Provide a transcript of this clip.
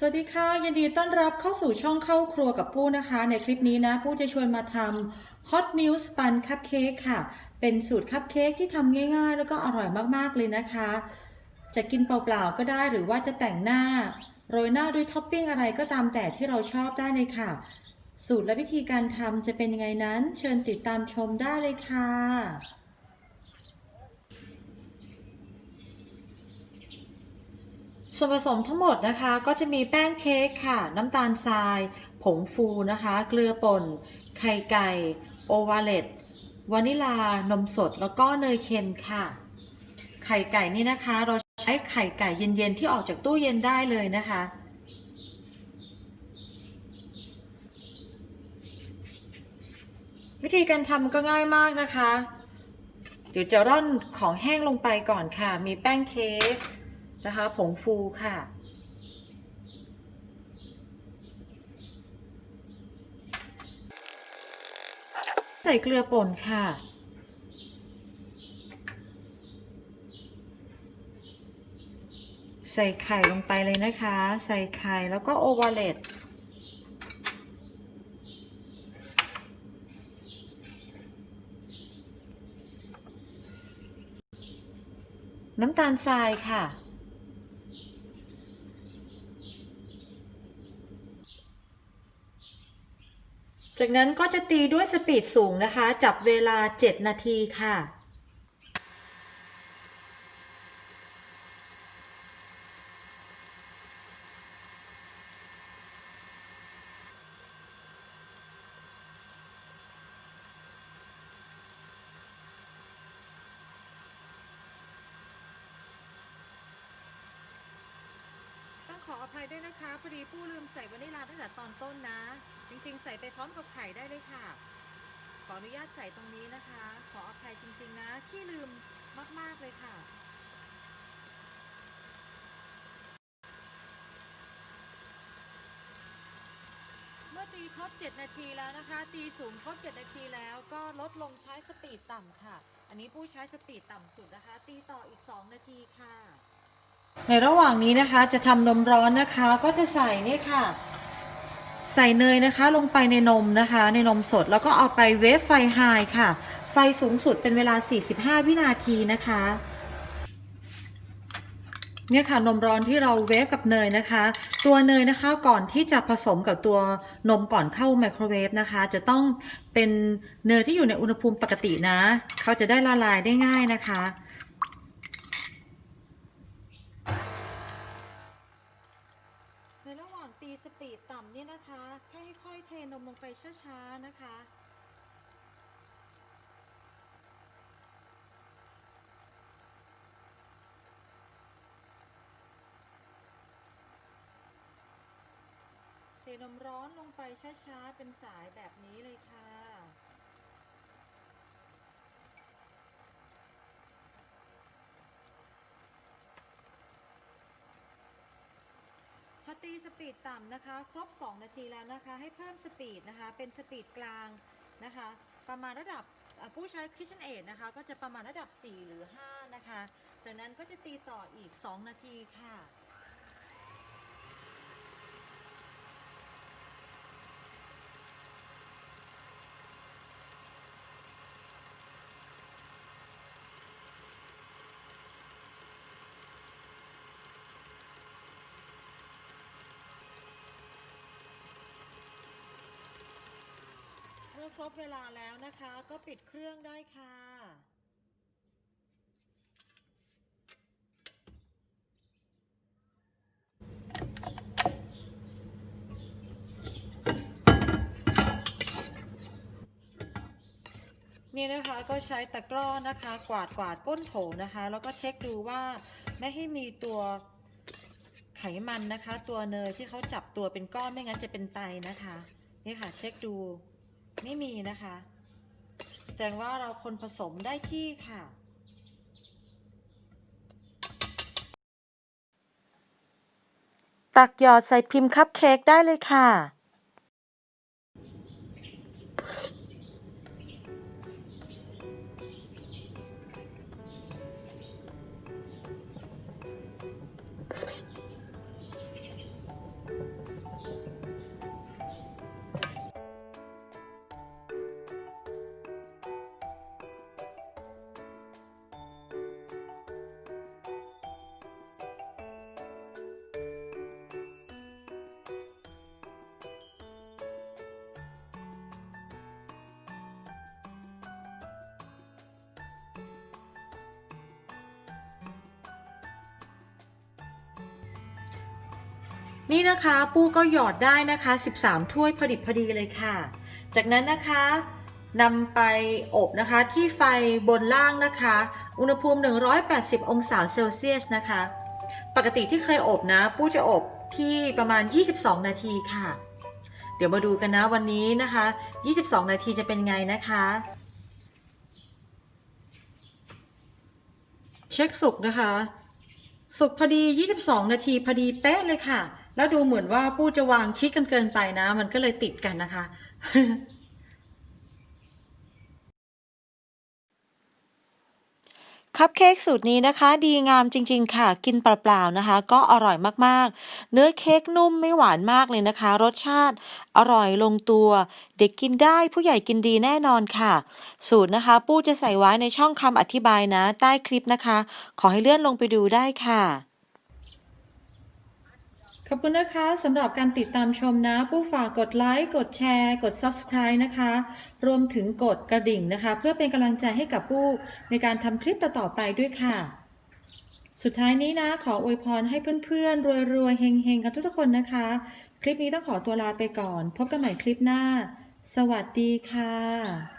สวัสดีค่ะ ยินดีต้อนรับเข้าสู่ช่องเข้าครัวกับปู้นะคะ ในคลิปนี้นะปู้จะชวนมาทำ Hot m i l Span Cupcake ค่ะ เป็นสูตรคัพเค้กที่ทำง่ายๆ แล้วก็อร่อยมากๆเลยนะคะ จะกินเปล่าๆก็ได้หรือว่าจะแต่งหน้า โรยหน้าด้วยท็อปปิ้งอะไรก็ตามแต่ที่เราชอบได้เลยค่ะ สูตรและวิธีการทำจะเป็นยังไงนั้น เชิญติดตามชมได้เลยค่ะ ส่วนผสมทั้งหมดนะคะก็จะมีแป้งเค้กค่ะ น้ำตาลทราย ผงฟูนะคะ เกลือป่น ไข่ไก่ โอวาเลตวานิลา นมสด แล้วก็เนยเค็มค่ะ ไข่ไก่นี่นะคะ เราใช้ไข่ไก่เย็นๆ ที่ออกจากตู้เย็นได้เลยนะคะ วิธีการทำก็ง่ายมากนะคะ เดี๋ยวจะร่อนของแห้งลงไปก่อนค่ะ มีแป้งเค้ก นะคะ ผงฟูค่ะ ใส่เกลือป่นค่ะ ใส่ไข่ลงไปเลยนะคะ ใส่ไข่แล้วก็โอวาเลตน้ำตาลทรายค่ะ จากนั้นก็จะตีด้วยสปีดสูงนะคะ จับเวลา 7 นาทีค่ะ ต้ ออภัยด้วยนะคะพอดีผู้ลืมใส่วานิลาตั้งแต่ตอนต้นนะ จริงๆ ใส่ไปพร้อมกับไข่ได้เลยค่ะ ขออนุญาตใส่ตรงนี้นะคะ ขออภัยจริงๆนะที่ลืมมากๆเลยค่ะ เมื่อตีครบ 7 นาทีแล้วนะคะ ตีสูงครบ 7 นาทีแล้วก็ลดลงใช้สปีดต่ำค่ะ อันนี้ผู้ใช้สปีดต่ำสุดนะคะ ตีต่ออีก 2 นาทีค่ะ ในระหว่างนี้นะคะจะทำนมร้อนนะคะก็จะใส่นี่ค่ะ ใส่เนยนะคะลงไปในนมนะคะ ในนมสดแล้วก็เอาไปเวฟไฟไฮค่ะ ไฟสูงสุดเป็นเวลา 45 วินาทีนะคะเนี่ยค่ะนมร้อนที่เราเวฟกับเนยนะคะ ตัวเนยนะคะก่อนที่จะผสมกับตัวนมก่อนเข้าไมโครเวฟนะคะ จะต้องเป็นเนยที่อยู่ในอุณหภูมิปกตินะ เขาจะได้ละลายได้ง่ายนะคะ ในระหว่างตีสปีด ต่ำเนี่ยนะคะ แค่ค่อยๆเทนมลงไปช้าๆนะคะ เทนมร้อนลงไปช้าๆเป็นสายแบบนี้เลยค่ะ พอ ตีสปีดต่ำนะคะ ครบ 2 นาทีแล้วนะคะ ให้เพิ่มสปีดนะคะ เป็นสปีดกลางนะคะ ประมาณระดับผู้ใช้ KitchenAid นะคะ ก็จะประมาณระดับ 4 หรือ 5 นะคะ จากนั้นก็จะตีต่ออีก 2 นาทีค่ะ ครบเวลาแล้วนะคะ ก็ปิดเครื่องได้ค่ะ นี่นะคะก็ใช้ตะกร้อนะคะ กวาดกวาดก้นโถนะคะ แล้วก็เช็คดูว่าไม่ให้มีตัวไขมันนะคะ ตัวเนยที่เขาจับตัวเป็นก้อนไม่งั้นจะเป็นไตนะคะ นี่ค่ะเช็คดู ไม่มีนะคะ แสดงว่าเราคนผสมได้ที่ค่ะ ตักหยอดใส่พิมพ์คัพเค้กได้เลยค่ะ นี่นะคะปูก็หยอดได้นะคะ 13 ถ้วยพอดิบพอดีเลยค่ะ จากนั้นนะคะนำไปอบนะคะที่ไฟบนล่างนะคะ อุณหภูมิ 180 องศาเซลเซียสนะคะ ปกติที่เคยอบนะ ปูจะอบที่ประมาณ 22 นาทีค่ะ เดี๋ยวมาดูกันนะวันนี้นะคะ 22 นาทีจะเป็นไงนะคะ เช็คสุกนะคะ สุกพอดี 22 นาทีพอดีเป๊ะเลยค่ะ แล้วดูเหมือนว่าปูจะวางชิดกันเกินไปนะ มันก็เลยติดกันนะคะ คัพเค้กสูตรนี้นะคะ ดีงามจริง ๆ ค่ะ กินเปล่าๆนะคะ ก็อร่อยมากๆ เนื้อเค้กนุ่มไม่หวานมากเลยนะคะ รสชาติอร่อยลงตัว เด็กกินได้ผู้ใหญ่กินดีแน่นอนค่ะ สูตรนะคะ ปู้จะใส่ไว้ในช่องคำอธิบายนะ ใต้คลิปนะคะ ขอให้เลื่อนลงไปดูได้ค่ะ ขอบคุณนะคะสำหรับการติดตามชมนะ ผู้ฝากกดไลค์กดแชร์ กด Subscribe นะคะ รวมถึงกดกระดิ่งนะคะ เพื่อเป็นกำลังใจให้กับผู้ในการทำคลิปต่อๆไปด้วยค่ะ สุดท้ายนี้นะ ขออวยพรให้เพื่อนๆ รวยๆเฮงๆ กันทุกๆคนนะคะ คลิปนี้ต้องขอตัวลาไปก่อน พบกันใหม่คลิปหน้า สวัสดีค่ะ